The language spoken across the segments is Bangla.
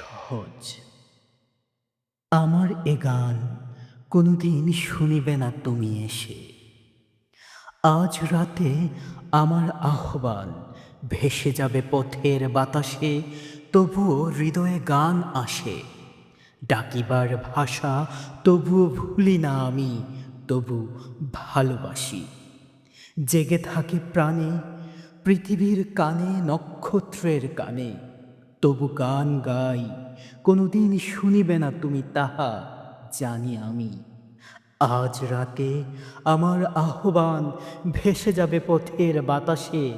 সহজ। আমার এ গান কোনোদিন শুনিবে না তুমি এসে। আজ রাতে আমার আহ্বান ভেসে যাবে পথের বাতাসে, তবুও হৃদয়ে গান আসে। ডাকিবার ভাষা তবুও ভুলি না আমি, তবু ভালোবাসি। জেগে থাকে প্রাণে, পৃথিবীর কানে নক্ষত্রের কানে। তবু গান গাই, কোনোদিন শুনিবে না তুমি তাহা জানি আমি। আজ রাতে আমার আহ্বান ভেসে যাবে পথের বাতাসে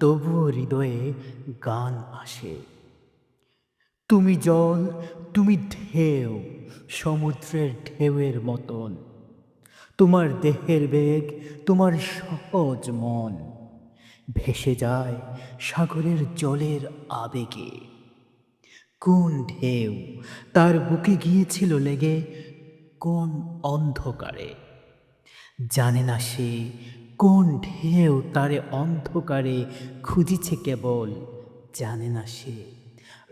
তবুও হৃদয়ে গান আসে। তুমি জল, তুমি ঢেউ, সমুদ্রের ঢেউয়ের মতন। তোমার দেহের বেগ, তোমার সহজ মন। ভেসে যায় সাগরের জলের আবেগে। কোন ঢেউ? তার বুকে গিয়েছিল লেগে কোন অন্ধকারে? জানে না সে কোন ঢেউ তারে অন্ধকারে খুঁজিছে কেবল? জানে না সে।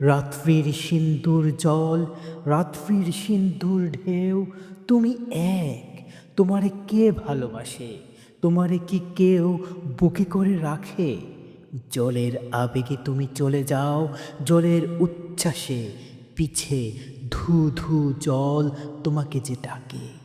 রাত্রির সিন্দুর জল, রাত্রির সিন্দুর ঢেউ, তুমি এক। তোমারে কে ভালোবাসে? তোমারে কি কেউ বুকে করে রাখে? জলের আবেগে তুমি চলে যাও জলের উচ্ছ্বাসে পিছে ধু ধু জল তোমাকে যে ডাকে।